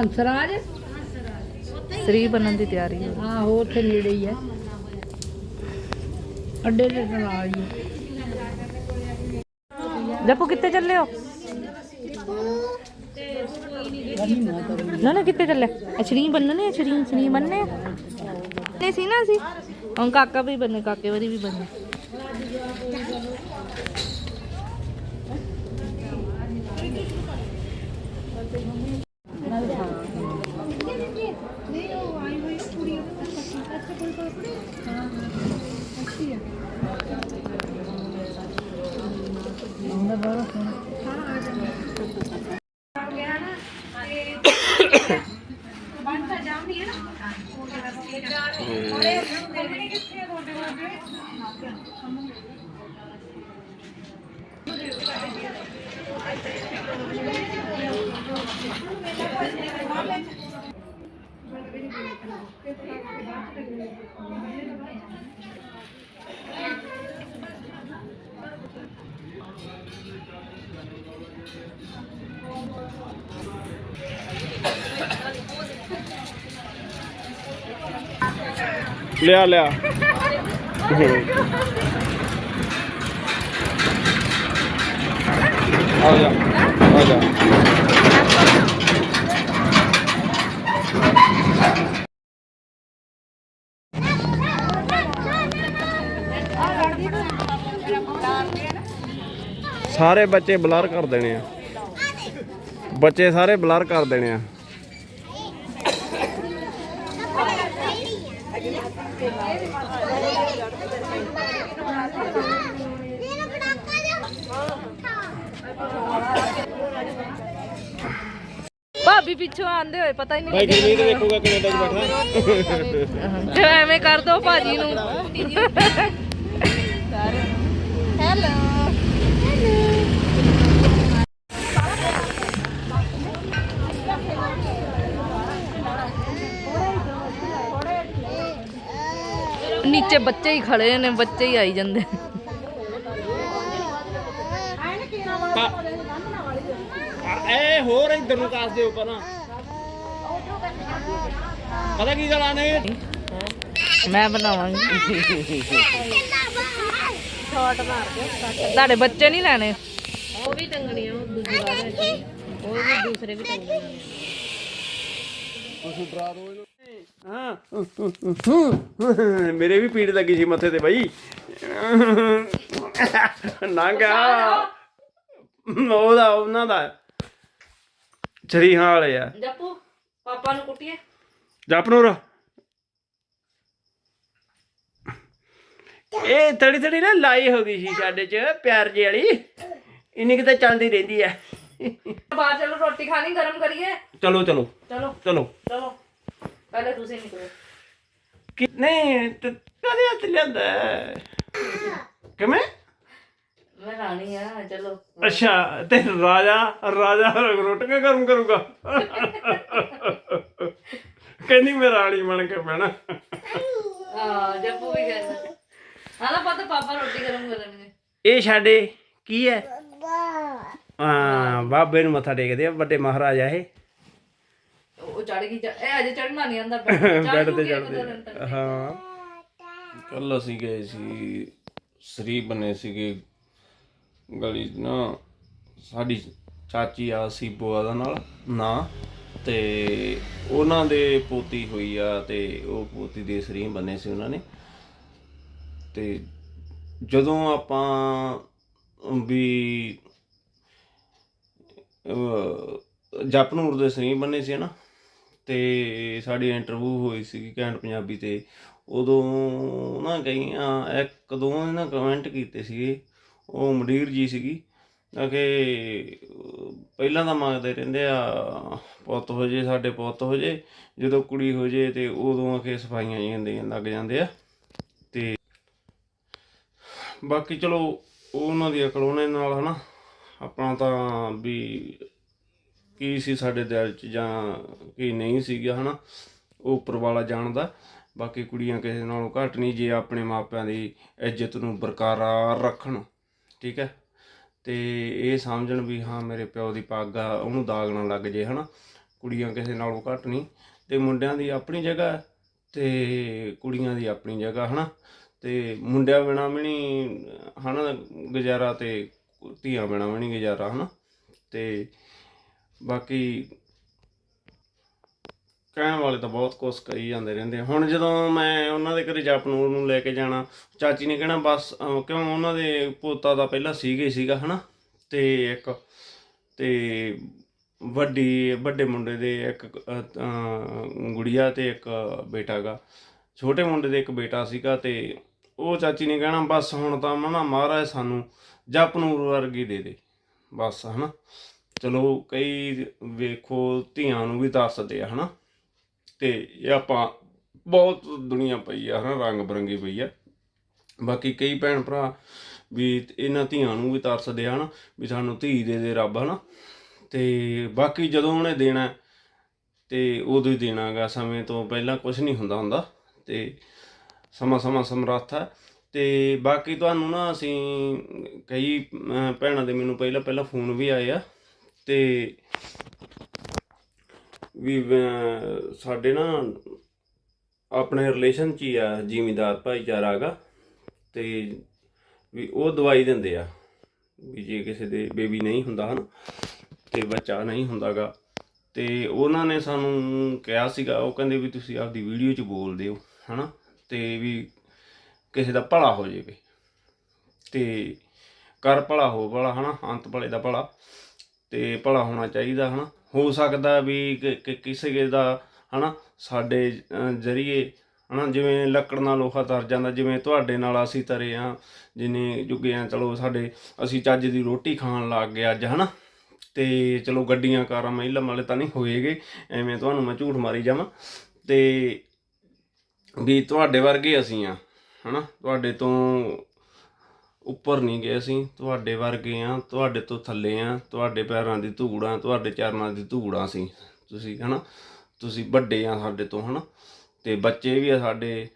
ਹੰਸਰਾਜ? ਸਰੀ ਬਣਨ ਦੀ ਤਿਆਰੀ ਹੋ। ਆਹੋ ਉੱਥੇ ਨੇੜੇ ਹੀ ਹੈ। ਅੱਡੇ ਦੇ ਨਾਲ ਹੀ ਹੈ। ਜੱਪੂ ਕਿੱਥੇ ਚੱਲੇ ਹੋ? ਨਾ ਨਾ ਕਿੱਥੇ ਚੱਲੇ? ਅਛਰੀ ਬੰਨਣੇ ਅਛਰੀ ਅਛਰੀ ਬੰਨਣੇ ਨੇ ਸੀ ਨਾ ਸੀ ਹੁਣ ਕਾਕਾ ਵੀ ਬੰਨੇ ਕਾਕੇ ਵਾਰੀ ਵੀ ਬੰਨੇ। ਲਿਆ ਲਿਆ। ਆ ਜਾ ਆ ਜਾ। ਸਾਰੇ ਬੱਚੇ ਬਲਰ ਕਰ ਦੇਣੇ ਆ। ਬੱਚੇ ਸਾਰੇ ਬਲਰ ਕਰ ਦੇਣੇ ਆ। ਭਾਬੀ ਪਿੱਛੋਂ ਆਂਦੇ ਹੋਏ ਪਤਾ ਹੀ ਨਹੀਂ ਭਾਈ ਗੁਰਮੀਤ ਦੇਖੂਗਾ ਕੈਨੇਡਾ 'ਚ ਬੈਠਾ। ਤੇ ਐਵੇਂ ਕਰ ਦੋ ਭਾਜੀ ਨੂੰ। ਹੈਲੋ। ਨੀਚੇ ਬੱਚੇ ਹੀ ਖੜੇ ਨੇ ਬੱਚੇ ਹੀ ਆਈ ਜਾਂਦੇ। ਇਹ ਹੋਰ ਇੱਧਰ ਨੂੰ ਕਾਸ ਦੇ ਉੱਪਰ ਨਾ ਪਤਾ ਕੀ ਗੱਲ ਆਨੇ ਮੈਂ ਬਣਾਵਾਂਗੀ। ਤੁਹਾਡੇ ਬੱਚੇ ਨਹੀਂ ਲੈਣੇ? ਉਹ ਵੀ ਟੰਗਣੀ ਆ ਉਹ ਦੂਜੀ ਵਾਰ ਉਹ ਵੀ ਦੂਸਰੇ ਵੀ ਟੰਗਣੇ ਤੁਸੀਂ ਡਰਾ ਦੋ ਇਹਨੂੰ। ਹਾਂ। ਮੇਰੇ ਵੀ ਪੀੜ ਲੱਗੀ ਸੀ ਮੱਥੇ ਤੇ ਬਾਈ। ਨਾਂਗਾ ਉਹਦਾ ਉਹਨਾਂ ਦਾ। ਚਰੀਹਾਂ ਵਾਲੇ ਆ। ਜੱਪੂ ਪਾਪਾ ਨੂੰ ਕੁੱਟੀਏ। ਜਪਨੂਰ ਇਹ ਥੜੀ ਥੜੀ ਨਾ ਲਾਈ ਹੋ ਗਈ ਸੀ ਸਾਡੇ ਚ ਪਿਆਰ ਜੀ ਵਾਲੀ। ਇੰਨੀ ਕਿਤੇ ਚੱਲਦੀ ਰਹਿੰਦੀ ਆ। ਬਾਹਰ ਚਲੋ ਰੋਟੀ ਖਾਣੀ ਗਰਮ ਕਰੀਏ। ਚਲੋ ਚਲੋ। ਚਲੋ। ਚਲੋ। ਚਲੋ। ਪਹਿਲੇ ਤੁਸੀਂ ਨਿਕਲੋ। ਕਿ ਨਹੀਂ ਤੇ ਕਦੇ ਹੱਥ ਲਿਆਂਦਾ? ਕਿਵੇਂ? ਮੈਂ ਰਾਣੀ ਆ ਚਲੋ। ਅੱਛਾ ਤੇ ਰਾਜਾ ਰਾਜਾ ਰੋਟੀਆਂ ਗਰਮ ਕਰੂਗਾ। ਕਹਿੰਦੀ ਮੈਂ ਰਾਣੀ ਬਣ ਕੇ ਪੈਣਾ ਹਾਂ ਜੱਪੂ ਵੀ ਕਹਿੰਦਾ। ਹਾਂ ਨਾ ਪਤਾ ਪਾਪਾ ਰੋਟੀ ਗਰਮ ਕਰਨਗੇ ਇਹ ਸਾਡੇ ਕੀ ਹੈ? ਹਾਂ ਬਾਬੇ ਨੂੰ ਮੱਥਾ ਟੇਕਦੇ ਆ ਵੱਡੇ ਮਹਾਰਾਜਾ ਇਹ। ਉਹ ਚੜ ਗਈ ਇਹ ਅਜੇ ਚੜਨਾ ਨਹੀਂ ਆਂਦਾ ਬੈੱਡ ਤੇ ਚੜਦੇ ਹਾਂ। ਕੱਲ ਅਸੀਂ ਗਏ ਸੀ ਸਰੀ ਬਣੇ ਸੀਗੇ ਗਲੀ 'ਚ ਨਾ, ਸਾਡੀ ਚਾਚੀ ਆ ਸੀ ਬੁਆ ਦਾ ਨਾਲ, ਨਾ। ਤੇ ਉਹਨਾਂ ਦੇ ਪੋਤੀ ਹੋਈ ਆ ਤੇ ਉਹ ਪੋਤੀ ਦੇ ਸਰੀ ਬੰਨੇ ਸੀ ਉਹਨਾਂ ਨੇ। ਤੇ ਜਦੋਂ ਆਪਾਂ, ਵੀ ਜਪਨੂਰ ਦੇ ਸਰੀ ਬੰਨੇ ਸੀ ਨਾ ਤੇ ਸਾਡੀ ਇੰਟਰਵਿਊ ਹੋਈ ਸੀ ਕੈਂਟ ਪੰਜਾਬੀ ਤੇ, ਉਦੋਂ ਨਾ ਕਈਆਂ, ਇੱਕ, ਦੋ ਨੇ ਨਾ ਕਮੈਂਟ ਕੀਤੇ ਸੀਗੇ। ਉਹ ਮਡੀਰ ਜੀ ਸੀਗੀ। ਕਿ ਪਹਿਲਾਂ ਤਾਂ ਮੰਗਦੇ ਰਹਿੰਦੇ ਆ, ਪੁੱਤ ਹੋ ਜੇ, ਸਾਡੇ ਪੁੱਤ ਹੋ ਜੇ, ਜਦੋਂ ਕੁੜੀ ਹੋ ਜੇ ਤੇ ਉਦੋਂ ਆ ਸਫਾਈਆਂ ਜਿਹੀਆਂ ਦੇਣ ਲੱਗ ਜਾਂਦੇ ਆ। ਤੇ ਬਾਕੀ ਚਲੋ, ਉਹਨਾਂ ਦੀ ਅਕਲ ਉਹਨਾਂ ਦੇ ਨਾਲ, ਹਨਾ। ਆਪਣਾ ਤਾਂ ਵੀ ਕੀ ਸੀ ਸਾਡੇ ਦਿਲ 'ਚ ਜਾਂ ਕੀ ਨਹੀਂ ਸੀਗਾ, ਹਨਾ। ਉਹ ਉੱਪਰ ਵਾਲਾ ਜਾਣਦਾ। ਬਾਕੀ ਕੁੜੀਆਂ ਕਿਸੇ ਨਾਲੋਂ ਘੱਟ ਨਹੀਂ, ਜੇ ਆਪਣੇ ਮਾਪਿਆਂ ਦੀ ਇੱਜ਼ਤ ਨੂੰ ਬਰਕਰਾਰ ਰੱਖਣ। ਠੀਕ ਹੈ? ਤੇ ਇਹ ਸਮਝਣ ਵੀ ਹਾਂ ਮੇਰੇ ਪਿਓ ਦੀ ਪੱਗ ਆ, ਉਹਨੂੰ ਦਾਗ ਨਾ ਲੱਗ ਜੇ, ਹਨਾ? ਕੁੜੀਆਂ ਕਿਸੇ ਨਾਲੋਂ ਘੱਟ ਨਹੀਂ। ਤੇ ਮੁੰਡਿਆਂ ਦੀ ਆਪਣੀ ਜਗ੍ਹਾ ਹੈ ਤੇ ਕੁੜੀਆਂ ਦੀ ਆਪਣੀ ਜਗ੍ਹਾ, ਹਨਾ? ਤੇ ਮੁੰਡਿਆਂ ਬਿਨਾਂ ਵੀ ਨਹੀਂ, ਹਨਾ? ਗੁਜ਼ਾਰਾ ਤੇ ਧੀਆਂ ਬਿਨਾਂ ਵੀ ਨਹੀਂ ਗੁਜ਼ਾਰਾ, ਹਨਾ? ਤੇ ਬਾਕੀ ਕਹਿਣ ਵਾਲੇ ਤਾਂ ਬਹੁਤ ਕੁਛ ਕਹੀ ਜਾਂਦੇ ਰਹਿੰਦੇ ਹੁਣ ਜਦੋਂ ਮੈਂ ਉਹਨਾਂ ਦੇ ਘਰੇ ਜਪਨੂਰ ਨੂੰ ਲੈ ਕੇ ਜਾਣਾ ਚਾਚੀ ਨੇ ਕਹਿਣਾ ਬਸ ਅਹ, ਕਿਉਂ ਉਹਨਾਂ ਦੇ ਪੋਤਾ ਦਾ ਪਹਿਲਾਂ ਸੀਗਾ ਹੀ ਸੀਗਾ ਹਨਾ? ਤੇ ਇੱਕ ਤੇ ਵੱਡੀ ਵੱਡੇ ਮੁੰਡੇ ਦੇ ਇੱਕ ਅਹ, ਅਹ, ਗੁੜੀਆ ਤੇ ਇੱਕ ਬੇਟਾ ਗਾ। ਛੋਟੇ ਮੁੰਡੇ ਦੇ ਇੱਕ ਬੇਟਾ ਸੀਗਾ ਤੇ ਉਹ ਚਾਚੀ ਨੇ ਕਹਿਣਾ ਬਸ ਹੁਣ ਤਾਂ ਮਨਾ ਮਹਾਰਾਜ ਸਾਨੂੰ ਜਪਨੂਰ ਵਰਗੀ ਦੇ ਦੇ। ਬਸ ਹਨਾ? ਚਲੋ ਕਈ ਵੇਖੋ ਧੀਆਂ ਨੂੰ ਵੀ ਦੱਸਦੇ ਆ ਹਨਾ? ਤੇ ਇਹ ਆਪਾਂ ਬਹੁਤ ਦੁਨੀਆ ਪਈ ਆ ਹਨਾ ਰੰਗ ਬਰੰਗੀ ਪਈ ਆ। ਬਾਕੀ ਕਈ ਭੈਣ ਭਰਾ ਵੀ ਇਹਨਾਂ ਧੀਆਂ ਨੂੰ ਵੀ ਤਰਸਦੇ ਹਨ ਵੀ ਸਾਨੂੰ ਧੀ ਦੇ ਦੇ ਰੱਬ ਹਨਾ। ਤੇ ਬਾਕੀ ਜਦੋਂ ਉਹਨੇ ਦੇਣਾ ਹੈ, ਤੇ ਉਦੋਂ ਹੀ ਦੇਣਾਗਾ ਸਮੇਂ ਤੋਂ ਪਹਿਲਾਂ ਕੁਝ ਨਹੀਂ ਹੁੰਦਾ ਹੁੰਦਾ ਤੇ ਸਮਾਂ ਸਮਾਂ ਸਮਰੱਥ ਹੈ ਤੇ ਬਾਕੀ ਤੁਹਾਨੂੰ ਨਾ ਅਸੀਂ ਕਈ ਭੈਣਾਂ ਦੇ ਮੈਨੂੰ ਪਹਿਲਾਂ ਪਹਿਲਾਂ ਫੋਨ ਵੀ ਆਏ ਆ ਤੇ ਵੀ ਸਾਡੇ ਨਾ ਆਪਣੇ ਰਿਲੇਸ਼ਨ ਚ ਹੀ ਆ ਜ਼ਿਮੀਦਾਰ ਭਾਈਚਾਰਾ ਗਾ ਤੇ ਵੀ ਉਹ ਦਵਾਈ ਦਿੰਦੇ ਆ ਵੀ ਜੇ ਕਿਸੇ ਦੇ ਬੇਬੀ ਨਹੀਂ ਹੁੰਦਾ ਹਨ ਤੇ ਬੱਚਾ ਨਹੀਂ ਹੁੰਦਾਗਾ ਤੇ ਉਹਨਾਂ ਨੇ ਸਾਨੂੰ ਕਿਹਾ ਸੀਗਾ, ਉਹ ਕਹਿੰਦੇ ਵੀ ਤੁਸੀਂ ਆਪਦੀ ਵੀਡੀਓ 'ਚ ਬੋਲ ਦਿਓ ਹਨਾ ਤੇ ਵੀ ਕਿਸੇ ਦਾ ਭਲਾ ਹੋ ਜਾਵੇ ਤੇ ਕਰ ਭਲਾ ਹੋ ਭਲਾ ਹਨਾ, ਅੰਤ ਭਲੇ ਦਾ ਭਲਾ ਤੇ ਭਲਾ ਹੋਣਾ ਚਾਹੀਦਾ ਹਨਾ। ਹੋ ਸਕਦਾ ਵੀ ਕਿ- ਕਿਸੇ ਦਾ ਹਨਾ ਸਾਡੇ ਅਹ, ਜਰੀਏ ਹਨਾ ਜਿਵੇਂ ਲੱਕੜ ਨਾਲ ਲੋਹਾ ਤਰ ਜਾਂਦਾ ਜਿਵੇਂ ਤੁਹਾਡੇ ਨਾਲ ਅਸੀਂ ਤਰੇ ਆ ਜਿੰਨੇ ਜੁਗੇ ਆ ਚਲੋ ਸਾਡੇ ਅਸੀਂ ਚੱਜ ਦੀ ਰੋਟੀ ਖਾਣ ਲੱਗ ਗਏ ਅੱਜ ਹਨਾ। ਤੇ ਚਲੋ ਗੱਡੀਆਂ ਕਾਰਾਂ ਮਹਿਲਾ ਵਾਲੇ ਤਾਂ ਨਹੀਂ ਹੋਏਗੇ ਐਵੇਂ ਤੁਹਾਨੂੰ ਮੈਂ ਝੂਠ ਮਾਰੀ ਜਾਵਾਂ। ਤੇ ਵੀ ਤੁਹਾਡੇ ਵਰਗੇ ਅਸੀਂ ਆ ਹਨਾ ਤੁਹਾਡੇ ਤੋਂ ਉੱਪਰ ਨਹੀਂ ਗਏ ਅਸੀਂ। ਤੁਹਾਡੇ ਵਰਗੇ ਆ, ਤੁਹਾਡੇ ਤੋਂ ਥੱਲੇ ਆ, ਤੁਹਾਡੇ ਪੈਰਾਂ ਦੀ ਧੂੜਾਂ ਤੁਹਾਡੇ ਚਰਨਾਂ ਦੀ ਧੂੜਾਂ ਸੀ ਤੁਸੀਂ ਹਨਾ, ਤੁਸੀਂ ਵੱਡੇ ਆ ਸਾਡੇ ਤੋਂ ਹਨਾ। ਤੇ ਬੱਚੇ ਵੀ ਆ ਸਾਡੇ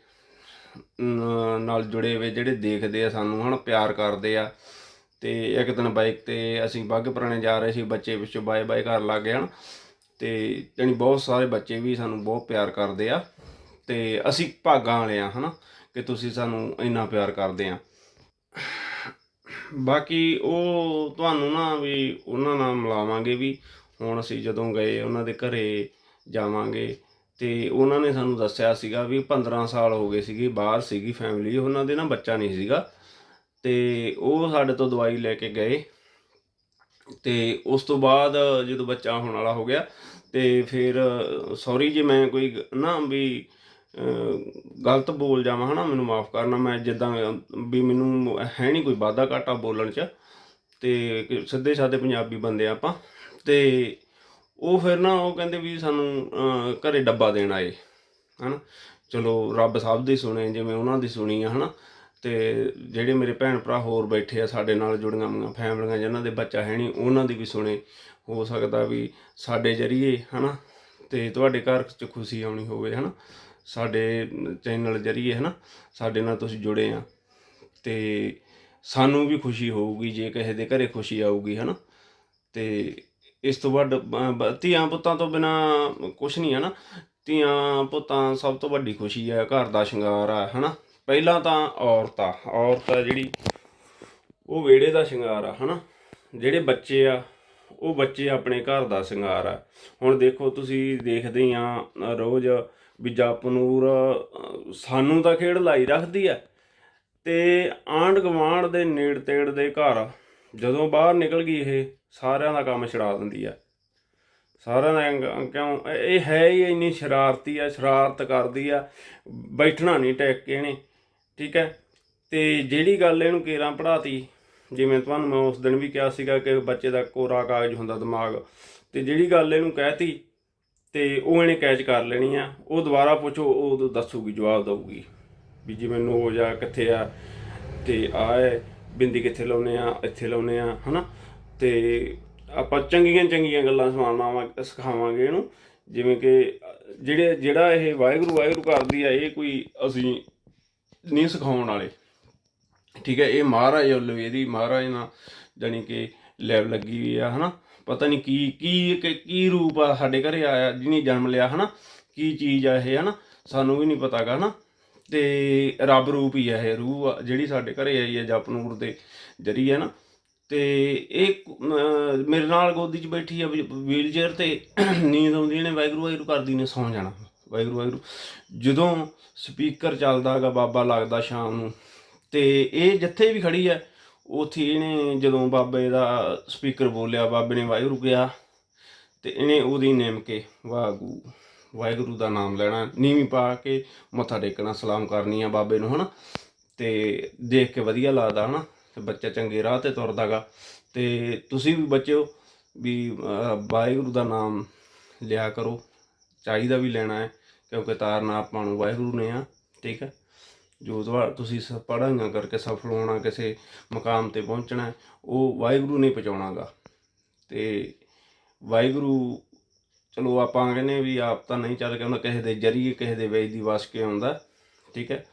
ਨਾਲ ਜੁੜੇ ਹੋਏ ਜਿਹੜੇ ਦੇਖਦੇ ਆ ਸਾਨੂੰ ਹਨਾ, ਪਿਆਰ ਕਰਦੇ ਆ। ਤੇ ਇੱਕ ਦਿਨ ਬਾਈਕ ਤੇ ਅਸੀਂ ਬਾਘੇ ਪੁਰਾਣੇ ਜਾ ਰਹੇ ਸੀ, ਬੱਚੇ ਪਿੱਛੋਂ ਬਾਏ ਬਾਏ ਕਰਨ ਲੱਗ ਗਏ ਹਨ। ਤੇ ਜਾਣੀ ਬਹੁਤ ਸਾਰੇ ਬੱਚੇ ਵੀ ਸਾਨੂੰ ਬਹੁਤ ਪਿਆਰ ਕਰਦੇ ਆ। ਤੇ ਅਸੀਂ ਭਾਗਾਂ ਵਾਲੇ ਆ ਹਨਾ, ਕਿ ਤੁਸੀਂ ਸਾਨੂੰ ਇੰਨਾ ਪਿਆਰ ਕਰਦੇ ਆ। ਬਾਕੀ ਉਹ ਤੁਹਾਨੂੰ ਨਾ ਵੀ ਉਹਨਾਂ ਨਾਲ ਮਿਲਾਵਾਂਗੇ ਵੀ, ਹੁਣ ਅਸੀਂ ਜਦੋਂ ਗਏ ਉਹਨਾਂ ਦੇ ਘਰੇ ਜਾਵਾਂਗੇ ਤੇ ਉਹਨਾਂ ਨੇ ਸਾਨੂੰ ਦੱਸਿਆ ਸੀਗਾ ਵੀ 15 ਸਾਲ ਹੋ ਗਏ ਸੀਗੇ, ਬਾਹਰ ਸੀਗੀ ਫੈਮਿਲੀ ਉਹਨਾਂ ਦੇ ਨਾ ਬੱਚਾ ਨਹੀਂ ਸੀਗਾ ਤੇ ਉਹ ਸਾਡੇ ਤੋਂ ਦਵਾਈ ਲੈ ਕੇ ਗਏ ਤੇ ਉਸ ਤੋਂ ਬਾਅਦ ਜਦੋਂ ਬੱਚਾ ਹੋਣ ਵਾਲਾ ਹੋ ਗਿਆ ਤੇ ਫਿਰ ਸੌਰੀ ਜੇ ਮੈਂ ਕੋਈ ਗ- ਨਾ ਵੀ ਗਲਤ ਬੋਲ ਜਾਵਾਂ ਹਨਾ ਮੈਨੂੰ ਮਾਫ ਕਰਨਾ ਮੈਂ ਜਿੱਦਾਂ ਵੀ ਮੈਨੂੰ ਹੈ ਨਹੀਂ ਕੋਈ ਵਾਧਾ ਘਾਟਾ ਬੋਲਣ ਚ ਤੇ ਸਿੱਧੇ ਸਾਦੇ ਪੰਜਾਬੀ ਬੰਦੇ ਆ ਆਪਾਂ ਤੇ ਉਹ ਫਿਰ ਨਾ ਉਹ ਕਹਿੰਦੇ ਵੀ ਸਾਨੂੰ ਅਹ, ਘਰੇ ਡੱਬਾ ਦੇਣ ਆਏ ਹਨਾ। ਚਲੋ ਰੱਬ ਸਭ ਦੀ ਸੁਣੇ ਜਿਵੇਂ ਉਹਨਾਂ ਦੀ ਸੁਣੀ ਆ ਹਨਾ। ਤੇ ਜਿਹੜੇ ਮੇਰੇ ਭੈਣ ਭਰਾ ਹੋਰ ਬੈਠੇ ਆ ਸਾਡੇ ਨਾਲ ਜੁੜੀਆਂ ਹੋਈਆਂ ਫੈਮਲੀਆਂ ਜਿਨ੍ਹਾਂ ਦੇ ਬੱਚਾ ਹੈ ਨਹੀਂ ਉਹਨਾਂ ਦੀ ਵੀ ਸੁਣੇ। ਹੋ ਸਕਦਾ ਵੀ ਸਾਡੇ ਜਰੀਏ ਹਨਾ ਤੇ ਤੁਹਾਡੇ ਘਰ 'ਚ ਖੁਸ਼ੀ ਆਉਣੀ ਹੋਵੇ ਹਨਾ। ਸਾਡੇ ਚੈਨਲ ਜਰੀਏ ਹਨਾ, ਸਾਡੇ ਨਾਲ ਤੁਸੀਂ ਜੁੜੇ ਆ। ਤੇ ਸਾਨੂੰ ਵੀ ਖੁਸ਼ੀ ਹੋਊਗੀ ਜੇ ਕਿਸੇ ਦੇ ਘਰੇ ਖੁਸ਼ੀ ਆਊਗੀ ਹਨਾ। ਤੇ ਇਸ ਤੋਂ ਵੱਡ ਧੀਆਂ ਪੁੱਤਾਂ ਤੋਂ ਬਿਨਾ ਕੁਝ ਨਹੀਂ ਹੈ ਨਾ ਧੀਆਂ ਪੁੱਤਾਂ ਸਭ ਤੋਂ ਵੱਡੀ ਖੁਸ਼ੀ ਹੈ ਘਰ ਦਾ ਸ਼ਿੰਗਾਰ ਆ ਹਨਾ। ਪਹਿਲਾਂ ਤਾਂ ਔਰਤ ਆ ਔਰਤ ਆ ਜਿਹੜੀ, ਉਹ ਵਿਹੜੇ ਦਾ ਸ਼ਿੰਗਾਰ ਆ ਹਨਾ। ਜਿਹੜੇ ਬੱਚੇ ਆ ਉਹ ਬੱਚੇ ਆਪਣੇ ਘਰ ਦਾ ਸ਼ਿੰਗਾਰ ਆ। ਹੁਣ ਦੇਖੋ ਤੁਸੀਂ ਦੇਖਦੇ ਹੀ ਆ ਰੋਜ਼ ਵੀ ਜਪਨੂਰ ਅਹ, ਸਾਨੂੰ ਤਾਂ ਖੇਡ ਲਾਈ ਰੱਖਦੀ ਆ। ਤੇ ਆਂਢ ਗੁਆਂਢ ਦੇ ਨੇੜ ਤੇੜ ਦੇ ਘਰ ਜਦੋਂ ਬਾਹਰ ਨਿਕਲ ਗਈ ਇਹ ਸਾਰਿਆਂ ਦਾ ਕੰਮ ਛਡਾ ਦਿੰਦੀ ਆ। ਸਾਰਿਆਂ ਦਾ ਕਿਉਂ? ਇਹ- ਇਹ ਹੈ ਹੀ ਇੰਨੀ ਸ਼ਰਾਰਤੀ ਆ ਸ਼ਰਾਰਤ ਕਰਦੀ ਆ। ਬੈਠਣਾ ਨਹੀਂ ਟੈਕ ਕੇ ਇਹਨੇ ਠੀਕ ਹੈ? ਤੇ ਜਿਹੜੀ ਗੱਲ ਇਹਨੂੰ ਕੇਰਾਂ ਪੜਾਤੀ ਜਿਵੇਂ ਤੁਹਾਨੂੰ ਮੈਂ ਉਸ ਦਿਨ ਵੀ ਕਿਹਾ ਸੀਗਾ ਕਿ ਬੱਚੇ ਦਾ ਕੋਰਾ ਕਾਗਜ਼ ਹੁੰਦਾ ਦਿਮਾਗ। ਤੇ ਜਿਹੜੀ ਗੱਲ ਇਹਨੂੰ ਕਹਿਤੀ, ਤੇ ਉਹ ਇਹਨੇ ਕੈਚ ਕਰ ਲੈਣੀ ਆ। ਉਹ ਦੁਬਾਰਾ ਪੁੱਛੋ, ਉਹ ਦੱਸੂਗੀ, ਜਵਾਬ ਦਊਗੀ ਵੀ ਜਿਵੇਂ ਨੋ ਜਾਂ, ਕਿੱਥੇ ਆ? ਤੇ ਆਏ ਬਿੰਦੀ ਕਿੱਥੇ ਲਾਉਨੇ ਆ, ਇੱਥੇ ਲਾਉਨੇ ਆ, ਹਨਾ? ਤੇ ਆਪਾਂ ਚੰਗੀਆਂ ਚੰਗੀਆਂ ਗੱਲਾਂ ਸੁਣਾਵਾਂ, ਸਿਖਾਵਾਂਗੇ ਇਹਨੂੰ। ਜਿਵੇਂ ਕਿ ਜਿਹੜੇ, ਜਿਹੜਾ ਇਹ ਵਾਹਿਗੁਰੂ ਵਾਹਿਗੁਰੂ ਕਰਦੀ ਆ, ਇਹ ਕੋਈ ਅਸੀਂ ਨਹੀਂ ਸਿਖਾਉਣ ਵਾਲੇ। ਠੀਕ ਹੈ, ਇਹ ਮਹਾਰਾਜ ਵੱਲੋਂ ਇਹਦੀ ਮਹਾਰਾਜ ਨਾਲ ਜਾਣੀ ਕਿ ਲੈਬ ਲੱਗੀ ਹੋਈ ਆ, ਹਨਾ? ਪਤਾ ਨਹੀਂ ਕੀ ਕੀ, ਕੀ- ਰੂਪ ਆ ਸਾਡੇ ਘਰੇ ਆਇਆ, ਜਿਹਨੇ ਜਨਮ ਲਿਆ, ਹਨਾ? ਕੀ ਚੀਜ਼ ਆ ਇਹ, ਹਨਾ? ਸਾਨੂੰ ਵੀ ਨਹੀਂ ਪਤਾਗਾ ਹਨਾ? ਤੇ ਰੱਬ ਰੂਪ ਹੀ ਆ ਇਹ, ਰੂਹ ਆ, ਜਿਹੜੀ ਸਾਡੇ ਘਰੇ ਆਈ ਹੈ ਜਪਨੂਰ ਦੇ ਜਰੀਏ ਨਾ ਤੇ ਇਹ ਮੇਰੇ ਨਾਲ ਗੋਦੀ 'ਚ ਬੈਠੀ ਆ ਵੀਲਚੇਅਰ ਤੇ ਨੀਂਦ ਆਉਂਦੀ ਨੇ ਵਾਹਿਗੁਰੂ ਵਾਹਿਗੁਰੂ ਕਰਦੀ ਨੇ, ਸੌਂ ਜਾਣਾ। ਵਾਹਿਗੁਰੂ ਵਾਹਿਗੁਰੂ। ਜਦੋਂ ਸਪੀਕਰ ਚੱਲਦਾ ਹੈਗਾ ਬਾਬਾ ਲੱਗਦਾ ਸ਼ਾਮ ਨੂੰ ਤੇ ਇਹ ਜਿੱਥੇ ਵੀ ਖੜੀ ਆ। ਉੱਥੇ ਇਹਨੇ ਜਦੋਂ ਬਾਬੇ ਦਾ ਸਪੀਕਰ ਬੋਲਿਆ, ਬਾਬੇ ਨੇ ਵਾਹਿਗੁਰੂ ਕਿਹਾ ਤੇ ਇਹਨੇ ਉਹਦੀ ਨੇਮ ਕੇ ਵਾਹਿਗੁਰੂ ਵਾਹਿਗੁਰੂ ਦਾ ਨਾਮ ਲੈਣਾ, ਨੀਵੀਂ ਪਾ ਕੇ ਮੱਥਾ ਟੇਕਣਾ, ਸਲਾਮ ਕਰਨੀ ਆ ਬਾਬੇ ਨੂੰ, ਹਨਾ? ਤੇ ਦੇਖ ਕੇ ਵਧੀਆ ਲੱਗਦਾ, ਹਨਾ? ਤੇ ਬੱਚਾ ਚੰਗੇ ਰਾਹ ਤੇ ਤੁਰਦਾਗਾ ਤੇ ਤੁਸੀਂ ਵੀ ਬੱਚਿਓ ਵੀ ਵਾਹਿਗੁਰੂ ਦਾ ਨਾਮ ਲਿਆ ਕਰੋ। ਚਾਹੀਦਾ ਵੀ ਲੈਣਾ ਹੈ, ਕਿਉਂਕਿ ਤਾਰਨਾ ਆਪਾਂ ਨੂੰ ਵਾਹਿਗੁਰੂ ਨੇ ਆ, ਠੀਕ ਹੈ ਜੋ ਤੁਹਾ- ਤੁਸੀਂ ਸ- ਪੜ੍ਹਾਈਆਂ ਕਰਕੇ ਸਫਲ ਹੋਣਾ, ਕਿਸੇ ਮਕਾਮ ਤੇ ਪਹੁੰਚਣਾ, ਉਹ ਵਾਹਿਗੁਰੂ ਨੇ ਪਹੁੰਚਾਉਣਾਗਾ। ਤੇ ਵਾਹਿਗੁਰੂ, ਚਲੋ ਆਪਾਂ ਕਹਿੰਦੇ ਵੀ ਆਪ ਤਾਂ ਨਹੀਂ ਚੱਲ ਕੇ ਉਹਨਾਂ ਕਿਸੇ ਦੇ ਜਰੀਏ ਕਿਸੇ ਦੇ ਵੇਜ ਦੀ ਵਸ ਕੇ ਆਉਂਦਾ, ਠੀਕ ਹੈ।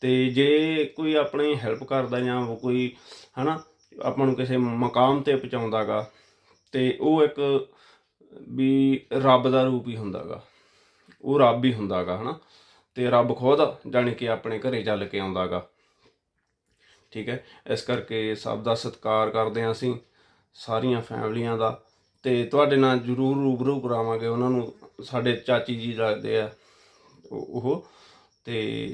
ਤੇ ਜੇ ਕੋਈ ਆਪਣੀ ਹੈਲਪ ਕਰਦਾ ਜਾਂ ਉਹ ਕੋਈ, ਹਨਾ, ਆਪਾਂ ਨੂੰ ਕਿਸੇ ਮਕਾਮ ਤੇ ਪਹੁੰਚਾਉਂਦਾਗਾ, ਤੇ ਉਹ ਇੱਕ ਵੀ ਰੱਬ ਦਾ ਰੂਪ ਹੀ ਹੁੰਦਾਗਾ। ਉਹ ਰੱਬ ਹੀ ਹੁੰਦਾਗਾ, ਹਨਾ। ਤੇ ਰੱਬ ਖੁਦ ਜਾਣੀ ਕਿ ਆਪਣੇ ਘਰੇ ਚੱਲ ਕੇ ਆਉਂਦਾਗਾ। ਠੀਕ ਹੈ? ਇਸ ਕਰਕੇ ਸਭ ਦਾ ਸਤਿਕਾਰ ਕਰਦੇ ਹਾਂ ਅਸੀਂ, ਸਾਰੀਆਂ ਫੈਮਲੀਆਂ ਦਾ। ਤੇ ਤੁਹਾਡੇ ਨਾਲ ਜਰੂਰ ਰੂਬਰੂ ਕਰਾਵਾਂਗੇ ਉਹਨਾਂ ਨੂੰ, ਸਾਡੇ ਚਾਚੀ ਜੀ ਲੱਗਦੇ ਆ, ਉਹ ਉਹ। ਤੇ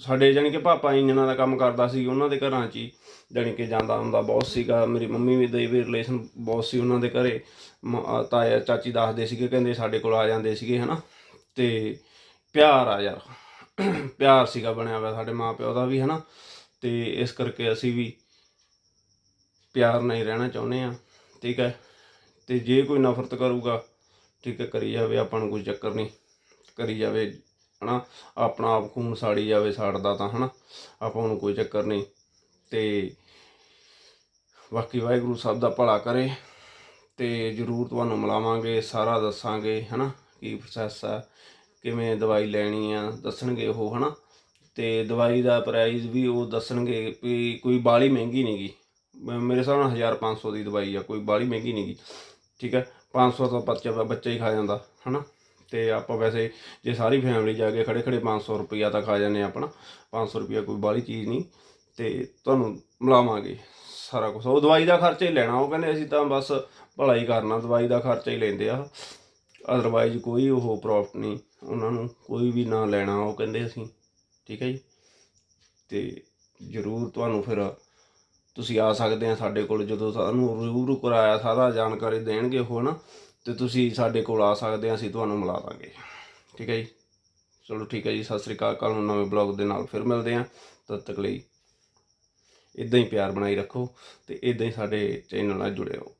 ਸਾਡੇ ਜਾਣੀ ਕਿ ਪਾਪਾ ਇੰਜਨਾਂ ਦਾ ਕੰਮ ਕਰਦਾ ਸੀ ਉਹਨਾਂ ਦੇ ਘਰਾਂ 'ਚ ਹੀ, ਜਾਣੀ ਕਿ ਜਾਂਦਾ ਹੁੰਦਾ ਬਹੁਤ ਸੀਗਾ। ਮੇਰੀ ਮੰਮੀ ਵੀ ਦੇ ਵੀ ਰਿਲੇਸ਼ਨ ਬਹੁਤ ਸੀ ਉਹਨਾਂ ਦੇ ਘਰੇ। ਮ- ਅਹ ਤਾਇਆ ਚਾਚੀ ਦੱਸਦੇ ਸੀਗੇ, ਕਹਿੰਦੇ ਸਾਡੇ ਕੋਲ ਆ ਜਾਂਦੇ ਸੀਗੇ, ਹਨਾ? ਤੇ ਪਿਆਰ ਆ ਯਾਰ। ਪਿਆਰ ਸੀਗਾ ਬਣਿਆ ਹੋਇਆ ਸਾਡੇ ਮਾਪਿਓ ਦਾ ਵੀ, ਹਨਾ? ਤੇ ਇਸ ਕਰਕੇ ਅਸੀਂ ਵੀ ਪਿਆਰ ਨਹੀਂ ਰਹਿਣਾ ਚਾਹੁੰਦੇ ਆ ਠੀਕ ਹੈ? ਤੇ ਜੇ ਕੋਈ ਨਫ਼ਰਤ ਕਰੂਗਾ, ਠੀਕ ਹੈ, ਕਰੀ ਜਾਵੇ ਆਪਾਂ ਨੂੰ ਕੋਈ ਚੱਕਰ ਨਹੀਂ, ਕਰੀ ਜਾਵੇ, ਹਨਾ? ਆਪਣਾ ਆਪ ਖੂਨ ਸਾੜੀ ਜਾਵੇ ਸਾੜਦਾ ਤਾਂ, ਹਨਾ? ਆਪਾਂ ਨੂੰ ਕੋਈ ਚੱਕਰ ਨਹੀਂ, ਤੇ ਬਾਕੀ ਵਾਹਿਗੁਰੂ ਸਾਹਿਬ ਦਾ ਭਲਾ ਕਰੇ, ਤੇ ਜ਼ਰੂਰ ਤੁਹਾਨੂੰ ਮਿਲਾਵਾਂਗੇ, ਸਾਰਾ ਦੱਸਾਂਗੇ, ਹਨਾ? ਕੀ ਪ੍ਰੋਸੈਸ ਆ ਕਿਵੇਂ ਦਵਾਈ ਲੈਣੀ ਆ, ਦੱਸਣਗੇ ਉਹ, ਹਨਾ? ਤੇ ਦਵਾਈ ਦਾ ਪ੍ਰਾਈਸ ਵੀ ਉਹ ਦੱਸਣਗੇ ਵੀ ਕੋਈ ਬਾਲੀ ਮਹਿੰਗੀ ਨਹੀਂਗੀ ਮੇਰੇ ਹਿਸਾਬ ਨਾਲ 1500 ਦੀ ਦਵਾਈ ਆ, ਕੋਈ ਬਾਲੀ ਮਹਿੰਗੀ ਨਹੀਂਗੀ ਠੀਕ ਹੈ 500 ਤੋਂ ਬੱਚਾ ਬੱਚਾ ਹੀ ਖਾ ਜਾਂਦਾ, ਹਨਾ? ਤੇ ਆਪਾਂ ਵੈਸੇ ਜੇ ਸਾਰੀ ਫੈਮਿਲੀ ਜਾ ਕੇ ਖੜੇ ਖੜੇ 500 ਰੁਪਈਆ ਤਾਂ ਖਾ ਜਾਂਦੇ ਆ ਆਪਣਾ 500 ਰੁਪਈਆ ਕੋਈ ਬਾਲੀ ਚੀਜ਼ ਨਹੀਂ। ਤੇ ਤੁਹਾਨੂੰ ਮਿਲਾਵਾਂਗੇ ਸਾਰਾ ਕੁਝ ਉਹ ਦਵਾਈ ਦਾ ਖਰਚਾ ਹੀ ਲੈਣਾ, ਉਹ ਕਹਿੰਦੇ ਅਸੀਂ ਤਾਂ ਬਸ ਭਲਾ ਹੀ ਕਰਨਾ, ਦਵਾਈ ਦਾ ਖਰਚਾ ਹੀ ਲੈਂਦੇ ਆ। ਅਦਰਵਾਈਜ਼ ਕੋਈ ਉਹ ਪ੍ਰੋਫਿਟ ਨਹੀਂ। ਉਹਨਾਂ ਨੂੰ ਕੋਈ ਵੀ ਨਾ ਲੈਣਾ, ਉਹ ਕਹਿੰਦੇ ਅਸੀਂ, ਠੀਕ ਹੈ ਜੀ? ਤੇ ਜ਼ਰੂਰ ਤੁਹਾਨੂੰ ਫਿਰ ਤੁਸੀਂ ਆ ਸਕਦੇ ਆ ਸਾਡੇ ਕੋਲ, ਜਦੋਂ ਸਾਨੂੰ ਰੂਬਰੂ ਕਰਾਇਆ ਸਾਰਾ ਜਾਣਕਾਰੀ ਦੇਣਗੇ ਉਹ ਨਾ ਤੇ ਤੁਸੀਂ ਸਾਡੇ ਕੋਲ ਆ ਸਕਦੇ ਆ, ਅਸੀਂ ਤੁਹਾਨੂੰ ਮਿਲਾ ਦਾਂਗੇ। ਠੀਕ ਹੈ ਜੀ? ਚਲੋ ਠੀਕ ਹੈ ਜੀ, ਸਤਿ ਸ੍ਰੀ ਅਕਾਲ। ਕੱਲ ਨੂੰ ਨਵੇਂ ਬਲੌਗ ਦੇ ਨਾਲ ਫਿਰ ਮਿਲਦੇ ਆ। ਤਦ ਤੱਕ ਲਈ ਇਦਾਂ ਹੀ ਪਿਆਰ ਬਣਾਈ ਰੱਖੋ ਤੇ ਇਦਾਂ ਹੀ ਸਾਡੇ ਚੈਨਲ ਨਾਲ ਜੁੜੇ ਰਹੋ।